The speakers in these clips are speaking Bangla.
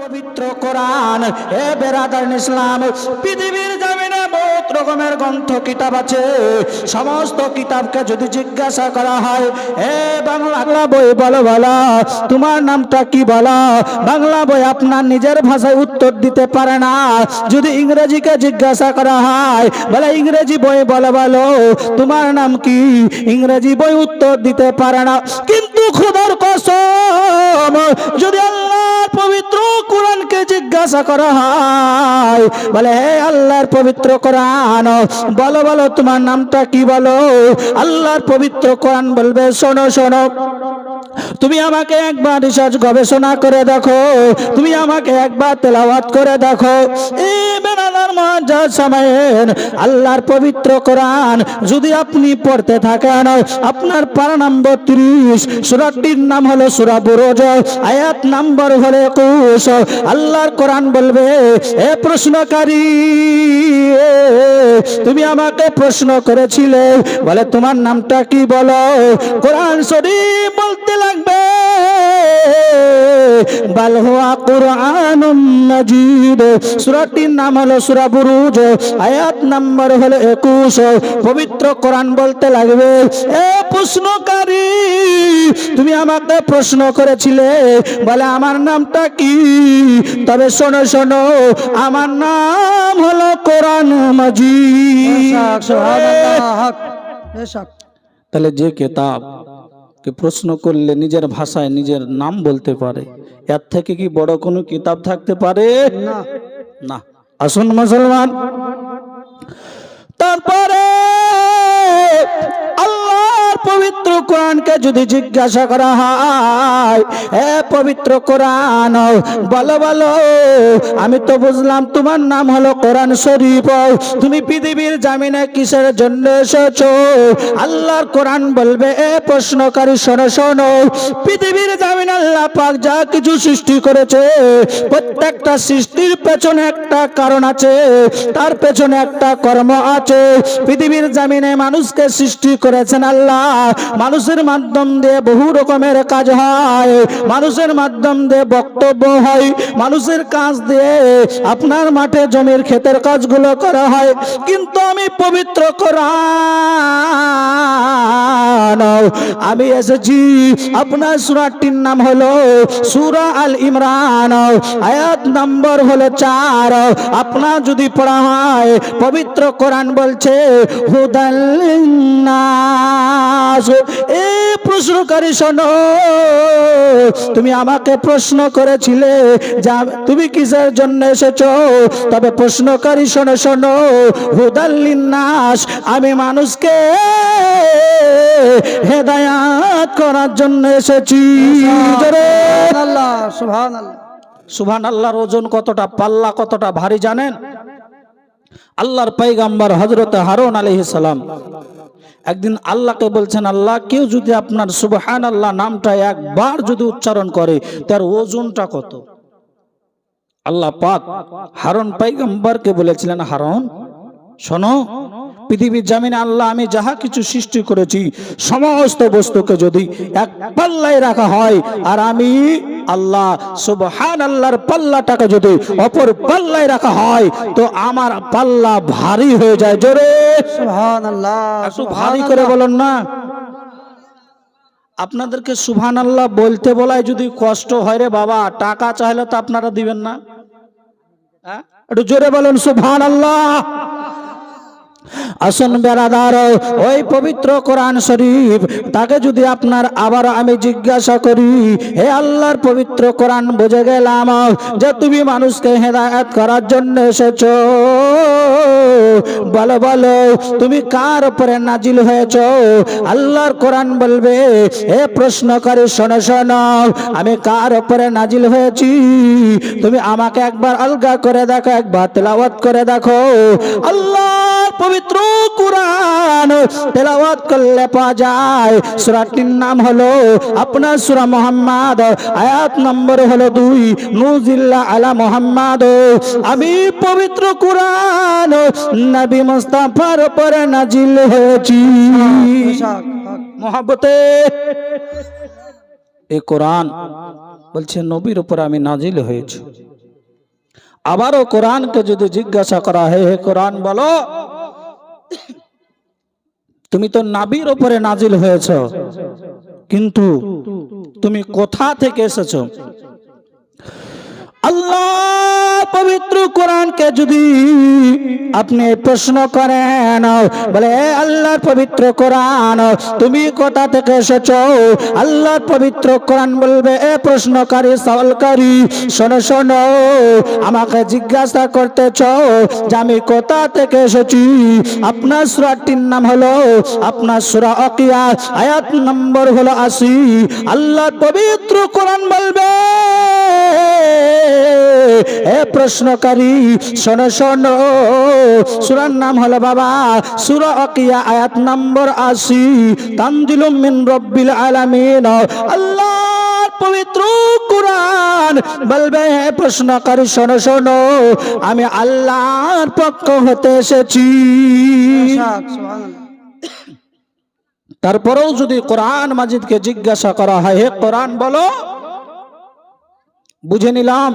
পবিত্র কোরআন। এ বেরাদার ইসলাম, পৃথিবীর জামিনে বহুত রকমের গ্রন্থ, কিতাব আছে। সমস্ত কিতাবকে যদি জিজ্ঞাসা করা হয়, এ বাংলা বই বলো বলো, তোমার নামটা কি বলো? বাংলা বই আপনার নিজের ভাষায় উত্তর দিতে পারে না। যদি ইংরেজিকে জিজ্ঞাসা করা হয়, বলে, ইংরেজি বই বলো বলো, তোমার নাম কি? ইংরেজি বই উত্তর দিতে পারে না। কিন্তু খুদার কসম, যদি কোরআনকে জিজ্ঞাসা করা হয়, বলে, হে আল্লাহর পবিত্র কোরআন, বলো বলো, তোমার নামটা কি বলো? আল্লাহর পবিত্র কোরআন বলবে, শোনো শোনো, তুমি আমাকে একবার রিসার্চ গবেষণা করে দেখো, তুমি আমাকে একবার তেলাওয়াত করে দেখো। আল্লাহর পবিত্র কোরআন যদি আপনি পড়তে থাকেন, আপনার পারা নম্বর ত্রিশ, সুরাটির নাম হলো সুরা বুরোজ, আয়াত নাম্বার হলো একুশ আল্লাহর কোরআন বলবে, এ প্রশ্নকারী তুমি আমাকে প্রশ্ন করেছিলে। বলে, তোমার নামটা কি বলো? কোরআন শরীফ বলতে লাগবে নাম হলো আয়াত নাম্বার হলো 21 পবিত্র বলতে লাগবে, এ প্রশ্নকারী, তুমি আমাকে প্রশ্ন করেছিলে। বলে, আমার নামটা কি? তবে শোনো শোনো আমার নাম হলো কোরআন তাহলে যে কেতাব কে প্রশ্ন করলে নিজের ভাষায় নিজের নাম বলতে পারে এর থেকে কি বড় কোনো কিতাব থাকতে পারে? না। না। আসুন মুসলমান। তারপরে পবিত্র কোরআনকে যদি জিজ্ঞাসা করা হয়, এ পবিত্র কোরআন, বলো বলো, আমি তো বুঝলাম তোমার নাম হলো কোরআন শরীফ। তুমি পৃথিবীর জামিনে কিসের জন্য এসেছ? আল্লাহর কোরআন বলবে, এ প্রশ্নকারী, শোনো শোনো, পৃথিবীর জামিন আল্লাহ পাক যা কিছু সৃষ্টি করেছে, প্রত্যেকটা সৃষ্টির পেছনে একটা কারণ আছে, তার পেছনে একটা কর্ম আছে। পৃথিবীর জামিনে মানুষকে সৃষ্টি করেছেন আল্লাহ মানুষের মাধ্যম দিয়ে বহু রকমের কাজ হয়। মানুষের মাধ্যম দিয়ে বক্তব্য হয়। মানুষের কাজ দিয়ে আপনার মাঠে জমির ক্ষেতের কাজগুলো করা হয়। কিন্তু আমি পবিত্র কোরআন। আমি এসেছি। আপনার সুরাটির নাম হলো সুরা আল ইমরান। আয়াত নম্বর হলো চার। আপনার যদি পড়া হয়, পবিত্র কোরআন বলছে হুদাল্লিন্নাস এ প্রশ্নকারী শোনো তুমি আমাকে প্রশ্ন করেছিলে যা তুমি কিসের জন্য এসেছ? তবে প্রশ্নকারী শোনো শোনো হুদাল্লিন্নাস আমি মানুষকে হেদায়াত করার জন্য এসেছি। আল্লাহ আল্লাহ সুবহান আল্লাহর ওজন কতটা পাল্লা কতটা ভারী জানেন? আল্লাহর পৈগাম্বার হজরত হারুন আলাইহিস সালাম একদিন আল্লাহকে বলছেন, আল্লাহ, কেউ যদি আপনার সুবহান আল্লাহ নামটা একবার যদি উচ্চারণ করে, তার ওজনটা কত? আল্লাহ পাক হারুন পৈগম্বরকে বলেছিলেন, হারুন, শোনো, পৃথিবীর জামিনে আল্লাহ, আমি যাহা কিছু সৃষ্টি করেছি, সমস্ত বস্তুকে যদি এক পাল্লায় রাখা হয়, আর আমি আল্লাহ সুবহান আল্লাহর পাল্লাটাকে যদি অপর পাল্লায় রাখা হয় তো আমার পাল্লা ভারী হয়ে যায়। জোরে সুবহান আল্লাহ ভারী করে বলুন না। আপনাদেরকে সুবহান আল্লাহ বলতে বলায় যদি কষ্ট হয় রে বাবা টাকা চাইলে তো আপনারা দিবেন না। হ্যাঁ? একটু জোরে বলেন সুবহান আল্লাহ আসুন বেড়াদার, ওই পবিত্র কোরআন শরীফ, তাকে যদি আপনার আবার আমি জিজ্ঞাসা করি, হে আল্লাহর পবিত্র কোরআন বুঝে গেলাম যে তুমি মানুষকে হেদায়ত করার জন্য এসেছ। বলো বলো, তুমি কার উপরে নাজিল হয়েছ? আল্লাহর কোরআন বলবে হে প্রশ্ন করে শোনো শোনো, আমি কার উপরে নাজিল হয়েছি? তুমি আমাকে একবার আলগা করে দেখো, একবার তেলাওয়াত করে দেখো। আল্লাহর পবিত্র কোরআন তেলাওয়াত করলে পাওয়া যায়। সূরাটির নাম হলো আপনার সূরা মুহাম্মদ, আয়াত নম্বর হলো দুই নুজিল্লা আলা মুহাম্মদ। আমি পবিত্র কোরআন নবী মুস্তাফার উপরে নাজিল হয়েছি। মহাব্বতে, এ কোরআন বলছে, নবীর উপর আমি নাজিল হয়েছি। আবারও কোরআনকে যদি জিজ্ঞাসা করা হয়, হে কোরআন বলো তুমি তো নাবির ওপরে নাজিল হয়েছ। কিন্তু তুমি কোথা থেকে এসেছ? আল্লাহ পবিত্র কোরআনকে যদি আপনি প্রশ্ন করেন, বলে, "এ আল্লাহর পবিত্র কোরআন, তুমি কোথা থেকে এসেছ? আল্লাহর পবিত্র কোরআন বলবে, এ প্রশ্নকারী, সওয়ালকারী, শোনো শোনো, আমাকে জিজ্ঞাসা করতেছ যে আমি কোথা থেকে এসেছি? আপনার সুরাটির নাম হলো, আপনার সুরা অকিয়া, আয়াত নম্বর হলো আশি। আল্লাহর পবিত্র কোরআন বলবে এ প্রশ্নকারী, শোনো শোনো। সুরার নাম হলো বাবা, সুর অকিয়া, আয়াত নম্বর আশি। তানজিলুম মিন রব্বিল আলামিন। আল্লাহ পবিত্র কোরআন। বলবে, হে প্রশ্নকারী, শোনো শোনো। আমি আল্লাহর পক্ষ হতে এসেছি। তারপরেও যদি কোরআন মাজিদকে জিজ্ঞাসা করা হয়, হে কোরআন বলো। বুঝে নিলাম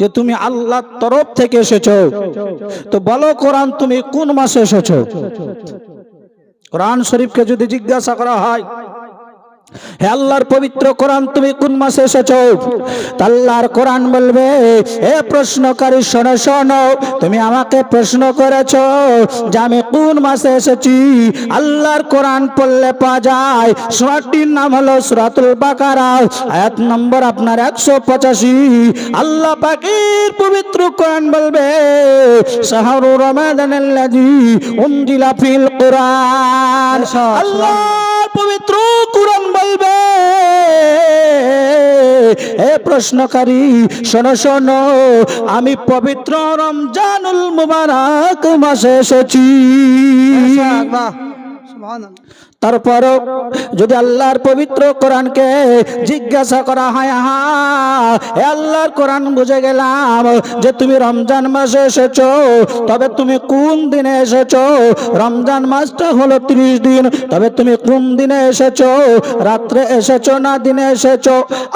যে তুমি আল্লাহর তরফ থেকে এসেছ। তো বলো কোরআন তুমি কোন মাসে এসেছ? কোরআন শরীফকে যদি জিজ্ঞাসা করা হয় হে আল্লাহর পবিত্র কোরআন তুমি কোন মাসে এসেছ? আল্লাহর কোরআন বলবে হে প্রশ্নকারী শোনো শোনো তুমি আমাকে প্রশ্ন করেছ যে আমি কোন মাসে এসেছি? আল্লাহর কোরআন পড়লে পাওয়া যায়। সুরাটির নাম হলো সুরাতুল বাকারা। আয়াত নম্বর আপনার একশো পঁচাশি। আল্লাহ পাকের পবিত্র কোরআন বলবে শাহরু রমাদানাল্লাযী উনজিলা ফিল কোরআন। আল্লাহ পবিত্র বলবে হে প্রশ্নকারী শোনো শোনো আমি পবিত্র রমজানুল মুবারক মাসে এসেছি। তারপরও যদি আল্লাহর পবিত্র কোরআনকে জিজ্ঞাসা করা হয় হা আল্লাহর কোরআন বুঝে গেলাম যে তুমি রমজান মাসে এসেছ, তবে তুমি কোন দিনে এসেছ? রমজান মাসটা হলো ত্রিশ দিন, তবে তুমি কোন দিনে এসেছ? রাত্রে এসেছ না দিনে এসেছ?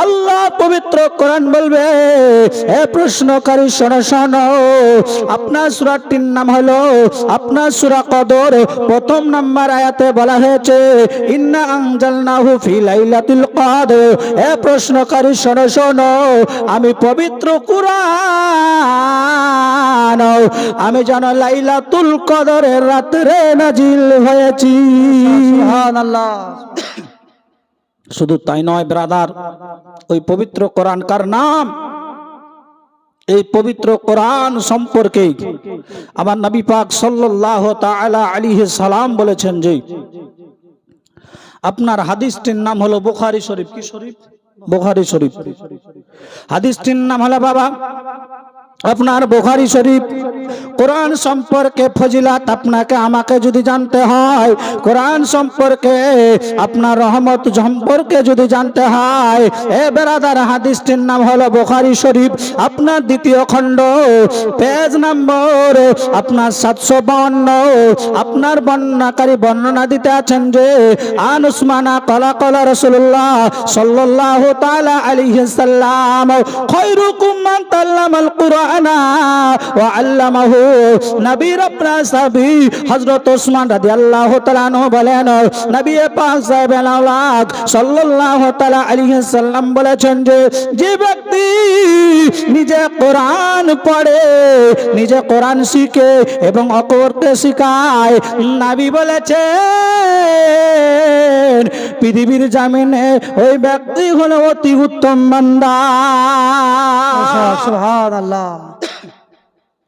আল্লাহ পবিত্র কোরআন বলবে হে প্রশ্নকারী শোনো শোনো, আপনার সুরাটির নাম হলো, আপনার সুরা কদর প্রথম নাম্বার আয়াতে বলা হয়েছে ইন্না আনজালনাহু ফি লাইলাতুল কদর। হে প্রশ্নকারী শোনো শোনো আমি পবিত্র কুরআন। আমি যেন লাইলাতুল কদরের রাত্রে নাজিল হয়েছি। সুবহানাল্লাহ। শুধু তাই নয় ব্রাদার ওই পবিত্র কোরআন কার নাম? এই পবিত্র কোরআন সম্পর্কে আমার নবী পাক সাল্লাল্লাহু তাআলা আলাইহি সালাম বলেছেন যে আপনার হাদিসটির নাম হলো বোখারি শরীফ। কি শরীফ? বোখারি শরীফ। হাদিসটির নাম হলো বাবা আপনার বোখারি শরীফ, কোরআন সম্পর্কে ফজিলাত আপনাকে, আমাকে যদি জানতে হয়, কোরআন সম্পর্কে আপনার রহমত সম্পর্কে যদি জানতে হয়, এ বেরাদার হাদিসটির নাম হলো বুখারী শরীফ। আপনার দ্বিতীয় খণ্ড, পেজ নম্বর, আপনার সাতশো বাউন্ন। আপনার বর্ণনাকারী বর্ণনা দিতে আছেন যে, আন উসমানা কলা কলা রসুল্লাহ সাল্লাল্লাহু তাআলা আলাইহি সাল্লাম খায়রুকুম মান তাল্লামাল আনহু বলেন, নবী সাল্লাম বলেছেন যে যে ব্যক্তি নিজে কোরআন পড়ে, নিজে কোরআন শিখে এবং অপরকে শিখায়, নাবি বলেছেন, পৃথিবীর জামিনে ওই ব্যক্তি হলো অতি উত্তম বান্দা।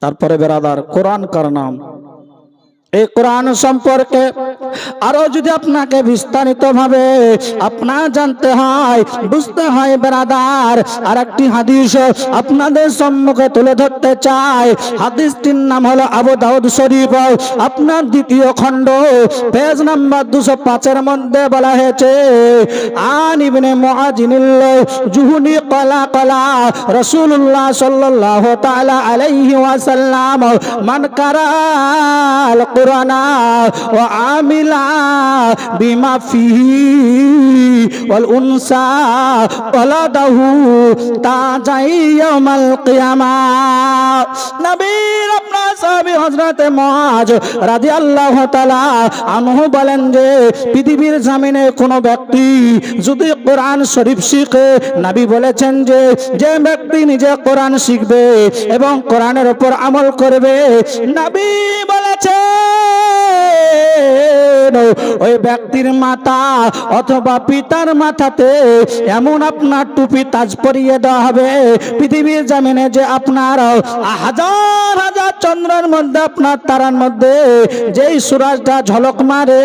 তারপরে বেরাদার কোরআন কার নাম? এই কোরআন সম্পর্কে আরও যদি আপনাকে বিস্তারিত ভাবে আপনার জানতে হয়, বুঝতে হয়, বেরাদার আর একটি হাদিস আপনাদের সম্মুখে তুলে ধরতে চাই। হাদিসটির নাম হলো আবু দাউদ শরীফ। আপনার দ্বিতীয় খণ্ড, পেজ নাম্বার দুশো পাঁচের মধ্যে বলা হয়েছে, আন ইবনে মুআজিনিল জুহুনি কলা কলা রাসূলুল্লাহ সাল্লাল্লাহু তাআলা আলাইহি ওয়াসাল্লাম, মান কারাল أجرنا وعاملا بما فيه والأنثى ولده تاجا يوم القيامة নবীর আপনার সাহাবী হযরতে মুআজ রাদিয়াল্লাহু তাআলা আনহু বলেন যে পৃথিবীর জমিনে কোনো ব্যক্তি যদি কোরআন শরীফ শিখে নবী বলেছেন যে যে ব্যক্তি নিজে কোরআন শিখবে এবং কোরআনের উপর আমল করবে নবী বলেছেন ওই ব্যক্তির মাতা অথবা পিতার মাথাতে এমন আপনার টুপি তাজ পরিয়ে দেওয়া হবে। পৃথিবীর জামিনে যে আপনার হাজার হাজার চন্দ্রের মধ্যে আপনার তারার মধ্যে যেই সুরাজটা ঝলক মারে,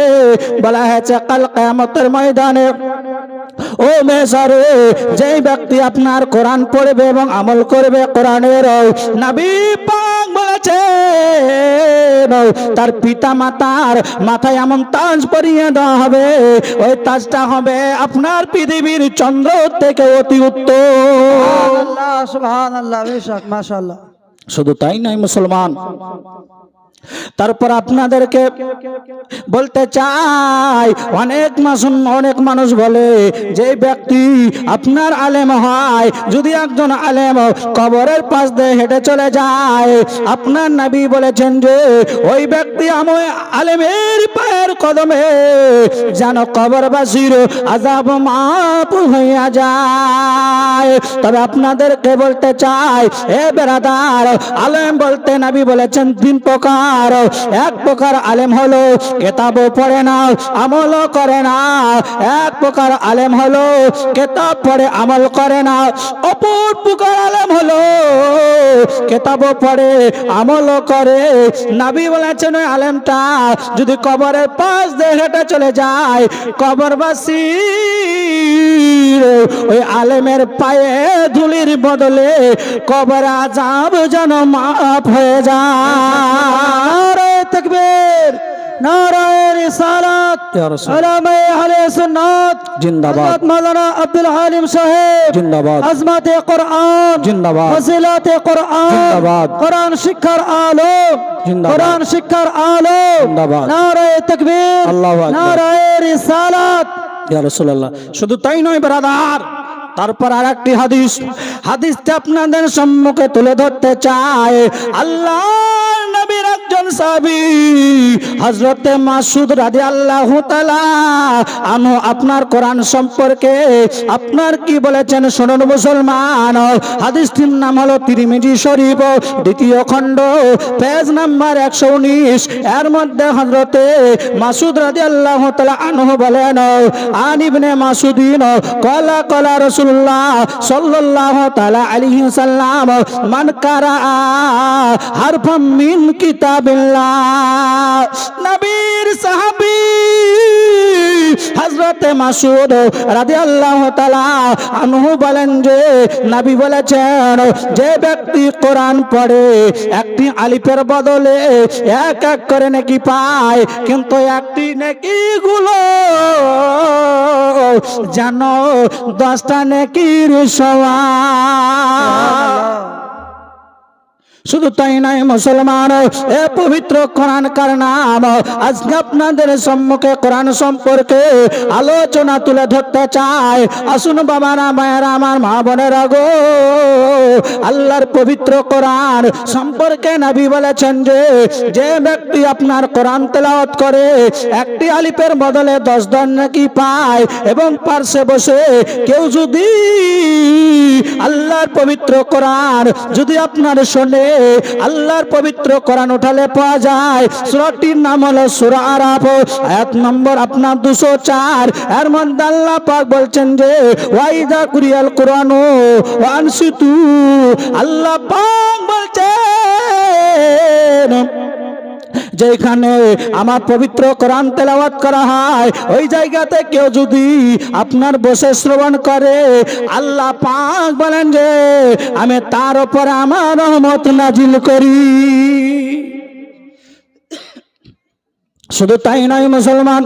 বলা হয়েছে, কাল কেয়ামতের ময়দানে ও মেসারে, যেই ব্যক্তি আপনার কোরআন পড়বে এবং আমল করবে কোরআনের, নবী পাক বলেছে তার পিতা মাতার মাথায় এমন তাজ পরিয়ে দেওয়া হবে। ওই তাজটা হবে আপনার পৃথিবীর চন্দ্র থেকে অতি উত্তম। শুধু তাই নয় মুসলমান। তারপর আপনাদেরকে বলতে চাই, অনেক মানুষ অনেক মানুষ বলে, যে ব্যক্তি আপনার আলেম হয়, যদি একজন আলেম কবরের পাশ দিয়ে হেঁটে চলে যায়, আপনার নাবি বলেছেন যে, ওই ব্যক্তি আমি আলেমের পায়ের কদমে যেন কবরবাসীর আজাব মাপ হইয়া যায়। তবে আপনাদেরকে বলতে চাই এ বেড়াদার আলেম বলতে নাবি বলেছেন তিন প্রকার এক প্রকার আলেম হলো, কেতাবও পড়ে না, আমলও করে না। এক প্রকার আলেম হলো, কেতাব পড়ে, আমল করে না। অপর প্রকার আলেম হলো, কেতাবও পড়ে, আমলও করে। নাবি বলেছেন, ওই আলেমটা যদি কবরের পাশ দিয়ে হেঁটে চলে যায়, কবরবাসী ওই আলেমের পায়ে ধুলির বদলে কবর আজাব যেন মাফ হয়ে যায়। তাকবীর। নারায়ে রিসালাত। আহলে সুন্নাত। জিন্দাবাদ। মাওলানা আব্দুল হালিম সাহেব। জিন্দাবাদ। আজমাতে কোরআন। জিন্দাবাদ। ফজিলাতে কোরআন। জিন্দাবাদ। কোরআন শিক্ষার আলো জিন্দাবাদ। কোরআন শিক্ষার আলো জিন্দাবাদ। নারায়ে তাকবীর। আল্লাহু আকবার। নারায়ে রিসালাত। শুধু তাই নয়, ব্রাদার, তারপর আর একটি হাদিস। হাদিসটা আপনাদের সম্মুখে তুলে ধরতে চায় আল্লাহ সাহাবী হযরতে মাসুদ রাদিয়াল্লাহু তাআলা আনু আপনার কোরআন সম্পর্কে আপনার কি বলেছেন শুনুন মুসলমান? হাদিসটির নাম হলো তিরমিজি শরীফ, দ্বিতীয় খণ্ড, পেজ নাম্বার একশো উনিশ। এর মধ্যে হজরতে মাসুদ রাজি আল্লাহ আনহু বলেন আনিবনে মাসুদিন কলা কলা রসুল্লাহ সাল্লাল্লাহ তালা আলাইহি সাল্লাম মান কারা হারফাম মিন কিতাবিল্লাহ নবীর সাহাবী হজরতে মাসুদ রাজি আল্লাহ আনহু বলেন যে, নবী বলেছেন, যে ব্যক্তি কোরআন পড়ে, একটি আলিফের বদলে এক এক করে নাকি পায়, কিন্তু একটি নাকি গুলো জানো, দশটা নাকির সমান। শুধু তাই নয়, মুসলমান, এ পবিত্র কোরআন কার নাম? আজকে আপনাদের সম্মুখে কোরআন সম্পর্কে আলোচনা তুলে ধরতে চাই। আসুন বাবারা, মায়েরা, আমার মা বোনেরা গো। আল্লাহর পবিত্র কোরআন সম্পর্কে নবী বলেছেন যে যে ব্যক্তি আপনার কোরআন তেলাওয়াত করে, একটি আলিপের বদলে দশ দন নাকি পায় এবং পার্শ্বে বসে কেউ যদি আল্লাহর পবিত্র কোরআন যদি আপনার শোনে আল্লাহর পবিত্র কোরআন উঠালে পাওয়া যায়। সুরাটির নাম হলো সুরা আরাফ। আয়াত নম্বর আপনার দুশো চার। এর মধ্যে আল্লাহ পাক বলছেন যে, ওয়াইদা কুরিয়াল কোরআন ওয়ানসিতু আল্লাহ পাক বলছেন যেখানে আমার পবিত্র কোরআন তেলাওয়াত করা হয় ওই জায়গাতে কেউ যদি আপনার বসে শ্রবণ করে আল্লাহ পাক বলেন যে আমি তার উপর আমার রহমত নাজিল করি। শুধু তাই নয় মুসলমান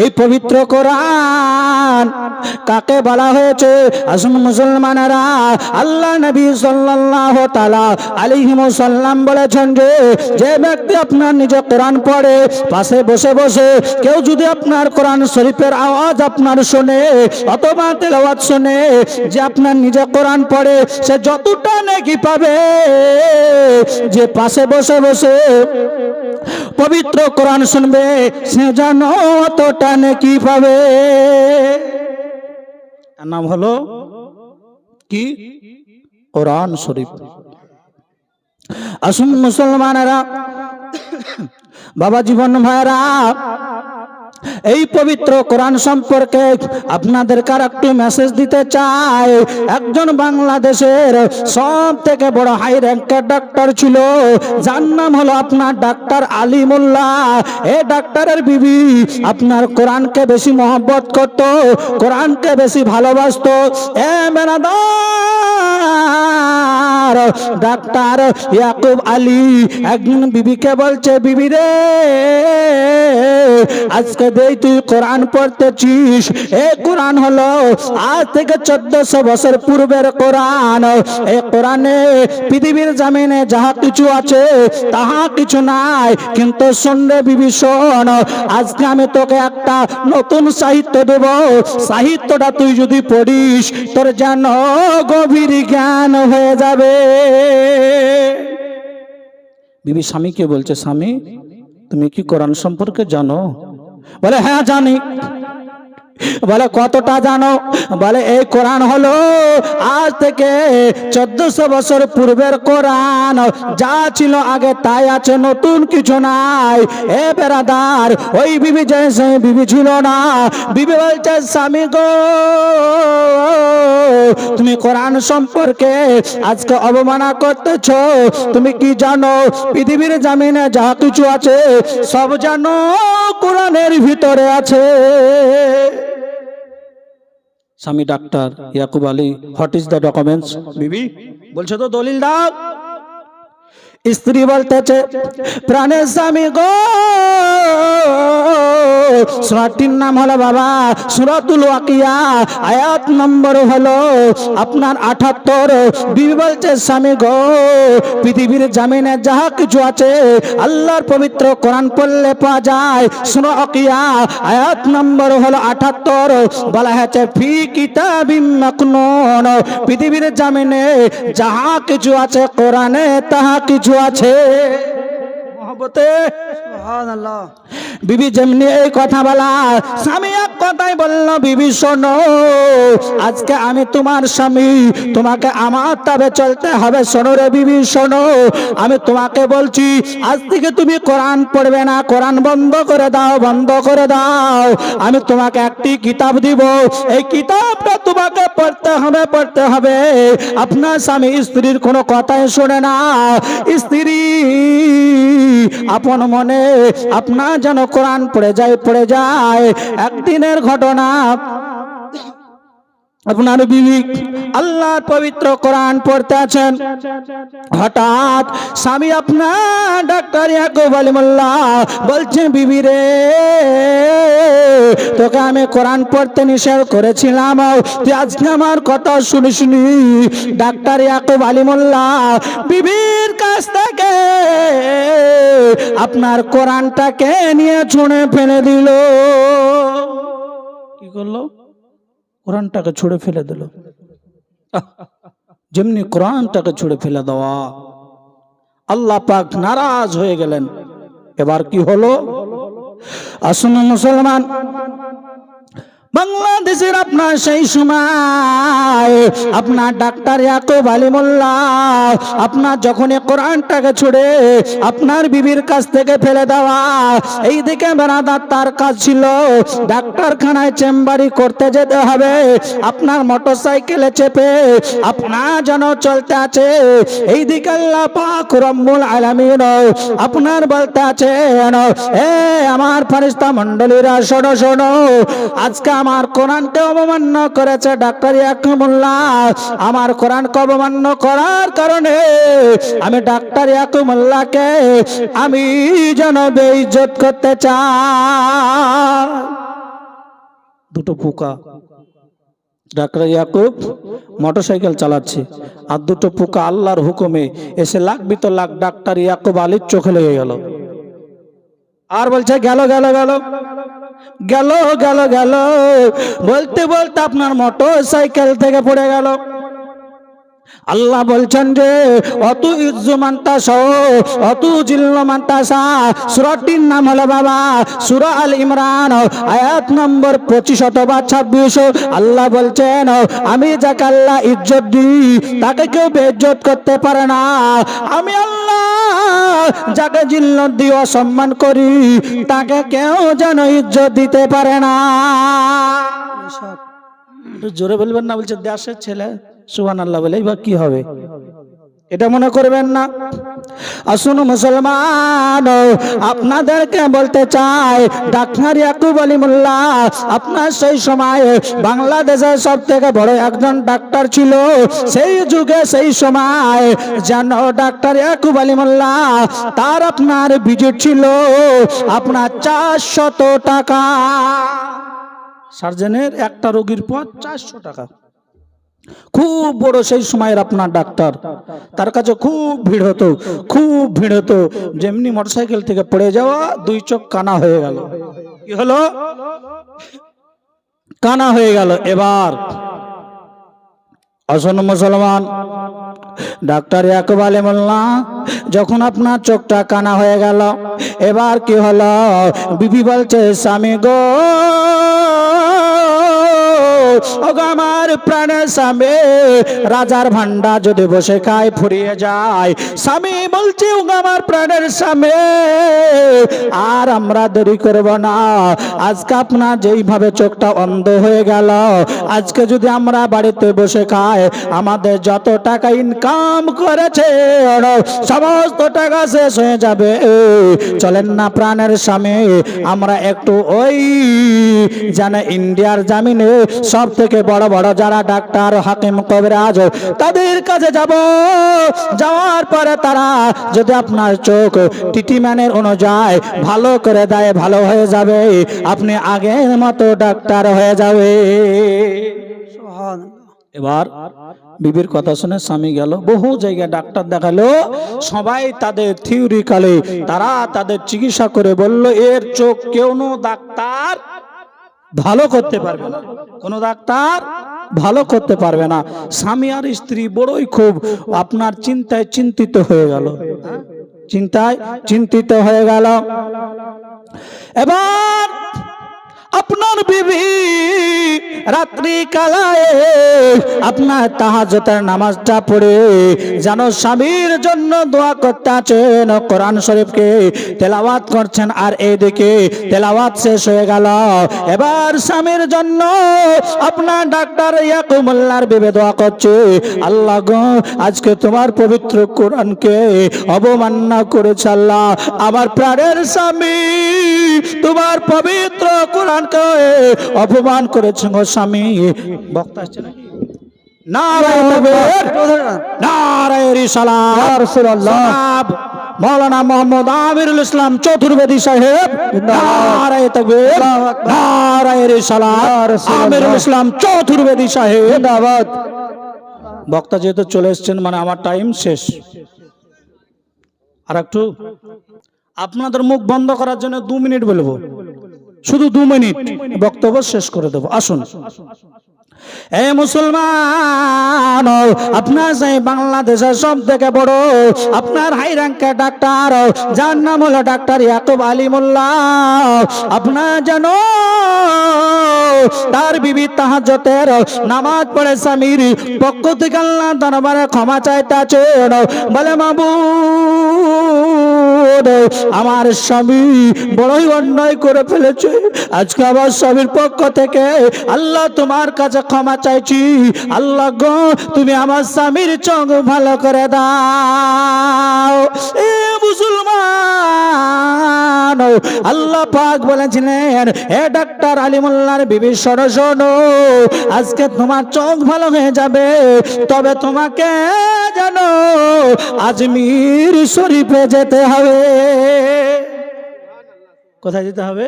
এই পবিত্র কোরআন কাকে বলা হয়েছে? আসুন মুসলমানেরা, আল্লাহ নবী সাল্লাল্লাহু তাআলা আলাইহি ওয়াসাল্লাম বলেছেন যে যে ব্যক্তি আপনার নিজে কোরআন পড়ে, পাশে বসে বসে, কেউ যদি আপনার কোরআন শরীফের আওয়াজ আপনার শুনে অথবা তেলাওয়াত শুনে, যে আপনার নিজে কোরআন পড়ে, সে যতটা নাকি পাবে। যে পাশে বসে বসে পবিত্র কোরআন শুনবে, সে যেন অতটা নেকি পাবে? নাম হলো কি? কোরআন শরীফ। আসুন মুসলমানেরা বাবা জীবন ভাইরা এই পবিত্র কোরআন সম্পর্কে আপনাদের কার একটু মেসেজ দিতে চাই? একজন বাংলাদেশের সব থেকে বড় হাই র্যাঙ্কের ডাক্তার ছিল। যার নাম হলো আপনার ডাক্তার আলী আলিমুল্লাহ। এ ডাক্তারের বিবি আপনার কোরআনকে বেশি মহব্বত করত, কোরআনকে বেশি ভালোবাসতো। এ মেনাদার ডাক্তার ইয়াকুব আলী। একদিন বিবিকে বলছে বিবি রে, আজকে দেই তুই কোরআন পড়তেছিস। এ কোরআন হলো আজ থেকে চোদ্দশো বছর পূর্বের কোরআন। এই কোরআনে পৃথিবীর জামিনে যাহা কিছু আছে, তাহা কিছু নাই, কিন্তু শুনলে শোন আজকে আমি তোকে একটা নতুন সাহিত্য দেব। সাহিত্যটা তুই যদি পড়িস, তোর যেন গভীর জ্ঞান হয়ে যাবে। বিবি স্বামীকে বলছে, স্বামী, তুমি কি কোরআন সম্পর্কে জানো? বলে হ্যাঁ জানি। বলে, কতটা জানো? বলে, এই কোরআন হলো আজ থেকে চোদ্দশো বছর পূর্বের কোরআন। যা ছিল আগে তাই আছে, নতুন কিছু নাই। এ বেড়াদার ওই বিবি যে বিবি ছিল না। বিবি বলছে, স্বামী গো, তুমি কোরআন সম্পর্কে আজকে অবমাননা করতেছ। তুমি কি জানো? পৃথিবীর জামিনে যা কিছু আছে, সব জানো, কোরআনের ভিতরে আছে। স্বামী doctor Yakub Ali what is the documents? বিবি বলছো তো দলিল দাও। স্ত্রী বলতেছে, প্রাণের স্বামী গো সুরাটির নাম হলো বাবা সুরাতুল ওয়াকিয়া। আয়াত নম্বর হলো, আপনার আঠাত্তর। বিবি বলছে, স্বামী গো, পৃথিবীর জামিনে যাহা কিছু আছে, আল্লাহর পবিত্র কোরআন পড়লে পাওয়া যায়। সুরা ওয়াকিয়া, আয়াত নম্বর হলো আঠাত্তর। বলা হয়েছে, ফি কিতাবিম পৃথিবীর জামিনে যাহা কিছু আছে, কোরআনে তাহা কিছু আছে। মহব্বতে। বিবি যেমনি এই কথা বলা স্বামী এক কথাই বলল বিবি শোনো আজকে আমি তোমার স্বামী তোমাকে আমার তবে চলতে হবে। শোনো রে বিবি শোনো আমি তোমাকে বলছি আজ থেকে তুমি কোরআন পড়বে না কোরআন বন্ধ করে দাও বন্ধ করে দাও। আমি তোমাকে একটি কিতাব দিব এই কিতাবটা তোমাকে পড়তে হবে পড়তে হবে। আপনার স্বামী স্ত্রীর কোনো কথাই শোনে না। স্ত্রী আপন মনে আপনার যেন কোরআন পড়ে যায় পড়ে যায়। একদিনের ঘটনা আপনার বিবি আল্লাহর পবিত্র কোরআন পড়তে আছেন। হঠাৎ স্বামী আপনার ডাক্তার ইয়াকুব আলী মোল্লা, বলছে, বিবি রে, তোকে আমি কোরআন পড়তে নিষেধ করেছিলাম। তুই আজকে আমার কথা শুনি শুনি ডাক্তার ইয়াকুব আলী মোল্লা, বিবির কাছ থেকে আপনার কোরআনটাকে নিয়ে ছুঁড়ে ফেলে দিল। কি করল? কোরআনটাকে ছুড়ে ফেলে দিল। যেমনি কোরআনটাকে ছুড়ে ফেলে দেওয়া। আল্লাহ পাক নারাজ হয়ে গেলেন। এবার কি হলো? আসুন মুসলমান বাংলাদেশের আপনার সেই সময়, আপনার ডাক্তার ইয়াকুব আলী মোল্লা, আপনার যখন কোরআনটাকে ছুড়ে আপনার বিবির কাছ থেকে ফেলে দেওয়া, এই দিকে বেড়াদার তার কাজ ছিল ডাক্তারখানায় চেম্বারি করতে যেতে হবে, আপনার মোটর সাইকেলে চেপে আপনার যেন চলতে আছে, এই দিকে রব্বুল আলামিন আপনার বলতে আছেন এ আমার ফারিস্তা মন্ডলীরা শোনো শোনো, আজকে আমার কোরআনকে অবমান্য করেছে ডাক্তার ইয়াকুমুল্লাহ আমার কোরআনকে অবমান্য করার কারণে আমি ডাক্তার ইয়াকুমুল্লাহকে আমি যেন বেইজ্জত করতে চাই। দুটো পোকা। ডাক্তার ইয়াকুব মোটরসাইকেল চালাচ্ছে। আর দুটো পোকা আল্লাহর হুকুমে এসে লাগবি তো লাখ ডাক্তার ইয়াকুব আলীর চোখে লেগে গেল। আর বলছে, গেল গেল গেল। গেল গেল গেল। বলতে বলতে আপনার মোটর সাইকেল থেকে পড়ে গেল। আল্লাহ বলছেন যে, অত ইজ্জু মান্তাস, অত জিল্ল মান্তাসা। নাম হলো বাবা, সুরা আল ইমরান, আয়াত নম্বর পঁচিশ অথবা ছাব্বিশ। আল্লাহ বলছেন, আমি যাকে আল্লাহ ইজ্জত দিই, তাকে কেউ বেজ্জত করতে পারে না। আমি আল্লাহ যাকে জিল্লত দিই, অসম্মান করি, তাকে কেউ যেন ইজ্জত দিতে পারে না। জোরে বলবেন না, বলছে, দেশের ছেলে সুহান আল্লাহ বলে এবার কি হবে? এটা মনে করবেন না? আসুন মুসলমান, আপনাদেরকে বলতে চাই ডাক্তার ইয়াকুব আলী মোল্লা আপনার সেই সময় বাংলাদেশের সব থেকে বড় একজন ডাক্তার ছিল। সেই যুগে, সেই সময় যেন ডাক্তার ইয়াকুব আলী মোল্লা তার আপনার ভিজিট ছিল আপনার চারশত টাকা। সার্জেনের একটা রোগীর পর চারশো টাকা। খুব বড় সেই সময়ের আপনার ডাক্তার। তার কাছে খুব ভিড় হতো, খুব ভিড় হতো। যেমনি মোটরসাইকেল থেকে পড়ে যাওয়া, দুই চোখ কানা হয়ে গেল। কি হলো? কানা হয়ে গেল। এবার আসন্ন মুসলমান, ডাক্তার ইয়াকুব আলী যখন আপনার চোখটা কানা হয়ে গেল, এবার কি হলো? বিবি বলছে, স্বামী গো ওগো আমার প্রাণের স্বামী, রাজার ভান্ডা যদি বসে খায় ফুরিয়ে যায়। স্বামী বলছে, ওগো আমার প্রাণের স্বামী, আর আমরা দেরি করব না। আজকে আপনার যেইভাবে চোখটা অন্ধ হয়ে গেল, আজকে যদি আমরা বাড়িতে বসে খাই, আমাদের যত টাকা ইনকাম করেছে সমস্ত টাকা শেষ হয়ে যাবে। চলেন না প্রাণের স্বামী, আমরা একটু ওই জানে ইন্ডিয়ার জামিনে সব থেকে বড় বড় যারা ডাক্তার হাকিম কবিরাজ তাদের কাছে যাব। যাওয়ার পরে তারা যদি আপনার চোখ ট্রিটমেন্টের অনুযায়ী ভালো করে দেয় ভালো হয়ে যাবে। আপনি আগের মতো ডাক্তার হয়ে যাবে। এবার বিবির কথা শুনে স্বামী গেল। বহু জায়গায় ডাক্তার দেখাল। সবাই তাদের থিওরিক্যালি তারা তাদের চিকিৎসা করে বলল এর চোখ কেউ ডাক্তার ভালো করতে পারবে না। কোন ডাক্তার ভালো করতে পারবে না। স্বামী আর স্ত্রী বড়ই খুব আপনার চিন্তায় চিন্তিত হয়ে গেল। চিন্তায় চিন্তিত হয়ে গেল। এবার আপনার বিবি রাত্রি কালায় আপনার তাহাজতের নামাজটা পড়ে, যেন স্বামীর জন্য দোয়া করতে আছেন কোরআন শরীফকে তেলাওয়াত করছেন। আর এইদিকে তেলাওয়াত শেষ হয়ে গেল। এবার স্বামীর জন্য আপনার ডাক্তার ইয়াকুমুল্লার বিবে দোয়া করছে। আল্লাহ গো, আজকে তোমার পবিত্র কোরআনকে অবমাননা করেছে আল্লাহ। আমার প্রাণের স্বামী, তোমার পবিত্র কোরআনকে অপমান করেছে গো স্বামী। বক্তা আসছে নাকি? মৌলানা মোহাম্মদ আমিরুল ইসলাম চতুর্বেদী সাহেব। নারায় তাকবীর, নারায় রিসালাত, আমিরুল ইসলাম চতুর্বেদী সাহেব। বক্তা যেহেতু চলে এসছেন মানে আমার টাইম শেষ। আর একটু আপনাদের মুখ বন্ধ করার জন্য দু মিনিট বলব। শুধু দু মিনিট বক্তব্য শেষ করে দেবো। আসুন। এ মুসলমান আপনার সেই বাংলাদেশের সব থেকে বড়, আপনার হাই র্যাঙ্কের ডাক্তার যার নাম হলো ডাক্তার ইয়াকুব আলী মোল্লা আপনার যেন, তার বিবি তাহাজতের নামাজ পড়ে স্বামীর পক্ষ থেকে আল্লাহ দরবারে ক্ষমা চাইতে আছেন বলে মাবু আমার স্বামী বড়ই অন্যায় করে ফেলেছে, আজকে আমার স্বামীর পক্ষ থেকে আল্লাহ তোমার কাছে ক্ষমা চাইছি। আল্লাহ গো, তুমি আমার স্বামীর চোখ ভালো করে দাও। এ মুসলমান, আল্লাহ পাক বলেছিলেন, এ ডাক্তার আলিমুল্লাহর বিবি, শোনো আজকে তোমার চোখ ভালো হয়ে যাবে, তবে তোমাকে জানো আজমির শরীফে যেতে হবে। কোথায় যেতে হবে?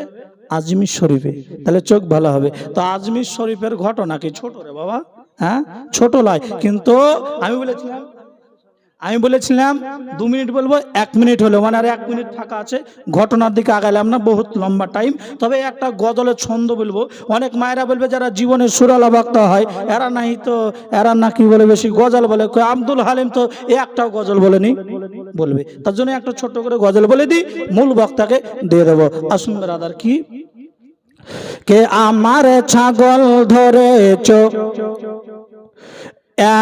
আজমির শরীফে। তাহলে চোখ ভালো হবে। তো আজমির শরীফের ঘটনা কি? ছোট রে বাবা। হ্যাঁ? ছোট লয় কিন্তু আমি বলেছিলাম আমি বলেছিলাম, দু মিনিট বলব, এক মিনিট হলো। মানে আর এক মিনিট থাকা আছে। ঘটনার দিকে আগালাম না, বহুত লম্বা টাইম তবে একটা গজলের ছন্দ বলব। অনেক মায়েরা বলবে, যারা জীবনে সুরালা বক্তা হয়, এরা নাই তো, এরা না কি বলে বেশি গজল বলে। আব্দুল হালিম তো এ একটাও গজল বলেনি। বলবে। তার জন্য একটা ছোট্ট করে গজল বলে দিই, মূল বক্তাকে দিয়ে দেবো। আসুন রাদার কি? কে আমার ছাগল ধরেছ?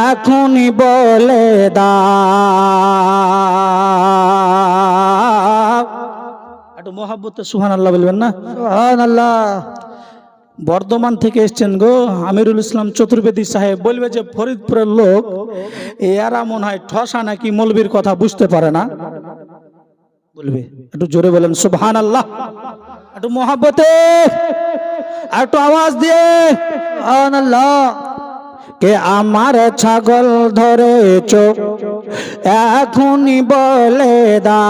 এখনই বলে দাও। একটু মোহাব্বতে সুহান আল্লাহ বলবেন না? সুবহান আল্লাহ বর্ধমান থেকে এসছেন গো আমিরুল ইসলাম চতুর্বেদী সাহেব। বলবে যে ফরিদপুরের লোক এরা মনে হয় ঠসা নাকি মলবির কথা বুঝতে পারে না? বলবে একটু জোরে বলেন সুবহান আল্লাহ একটু মোহাব্বতে আর একটু আওয়াজ দিয়ে। আল্লাহ কে আমার ছাগল ধরেছ? এখনই বলে দা।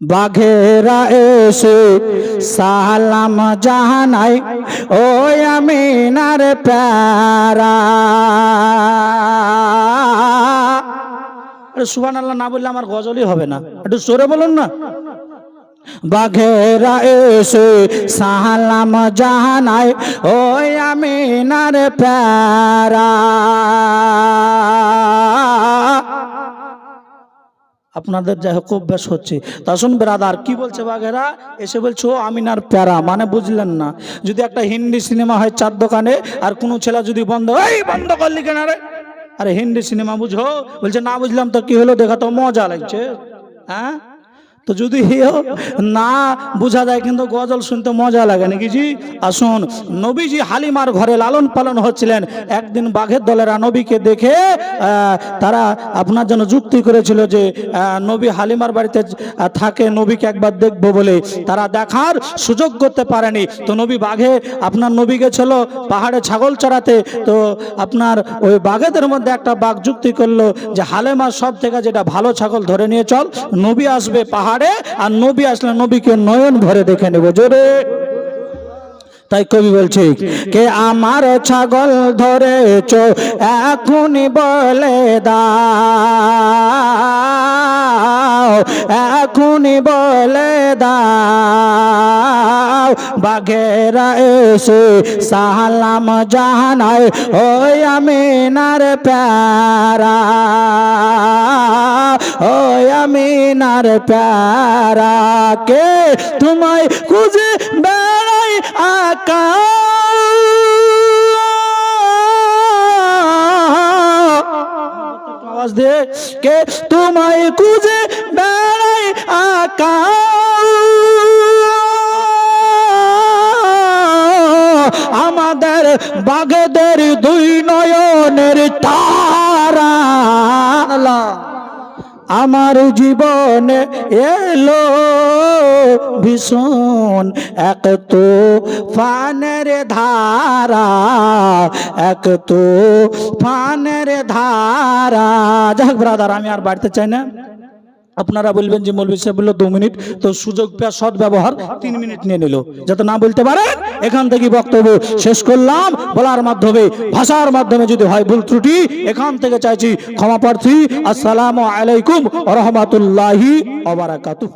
বাঘেরা এসে সালাম জাহানাই ও আমিনার প্যারা। সুবান আল্লাহ না বললে আমার গজলই হবে না। একটু সরে বলুন না। বাঘেরা এসে সালাম জাহানাই ও আমিনার প্যারা। আপনাদের যাই হোক অভ্যাস হচ্ছে। তা শুন ব্রাদার, কি বলছে বাঘেরা? এসে বলছো আমিনার প্যারা। মানে বুঝলেন না। যদি একটা হিন্দি সিনেমা হয় চার দোকানে, আর কোনো ছেলে যদি বন্ধ, এই বন্ধ করলি কেন রে? আরে হিন্দি সিনেমা বুঝো? বলছে, না বুঝলাম তো কি হলো, দেখা তো মজা লাগছে। হ্যাঁ? তো যদি না বোঝা যায় কিন্তু গজল শুনতে মজা লাগে নাকি জি? আসুন নবীজি হালিমার ঘরে লালন পালন হচ্ছিলেন। একদিন বাঘের দলেরা নবীকে দেখে তারা আপনার জন্য যুক্তি করেছিল যে নবী হালিমার বাড়িতে থাকে, নবীকে একবার দেখব বলে। তারা দেখার সুযোগ করতে পারেনি। তো নবী বাঘে, আপনার নবী গেছিল পাহাড়ে ছাগল চড়াতে। তো আপনার ওই বাঘেদের মধ্যে একটা বাঘ যুক্তি করল যে হালেমার সব থেকে যেটা ভালো ছাগল ধরে নিয়ে চল, নবী আসবে পাহাড়ে আর নবী আসলে নবীকে নয়ন ভরে দেখে নেব। জোরে। তাই কবি বলছে, কে আমার ছাগল ধরেছ, এখনই বলে দাও, এখনই বলে দাও। বাঘেরা এসে সালাম জাহানায় ওই আমিনার প্যারা, ওই আমিনার প্যারা কে তোমায় খুঁজে বেড়াই আকা আওয়াজ দে। কে তোমায় খুঁজে বেড়াই আকা আমাদের বাগেদের দুই নয়নের তারা। আমার জীবনে এলো ভীষণ, এক তো ফানের ধারা, এক তো ফানের ধারা। যাক ব্রাদার আমি আর বাড়তে চাই না। আপনারা বলবেন যে মৌলবী সাহেব বলল, দু মিনিট। তো সুযোগ পেয়ে সৎ ব্যবহার তিন মিনিট নিয়ে নিল। যাতে না বলতে পারে, এখান থেকে বক্তব্য শেষ করলাম। বলার মাধ্যমে, ভাষার মাধ্যমে যদি হয় ভুল ত্রুটি, এখান থেকে চাইছি ক্ষমা প্রার্থী। আসসালামু আলাইকুম রহমতুল্লাহি অবরাকাতু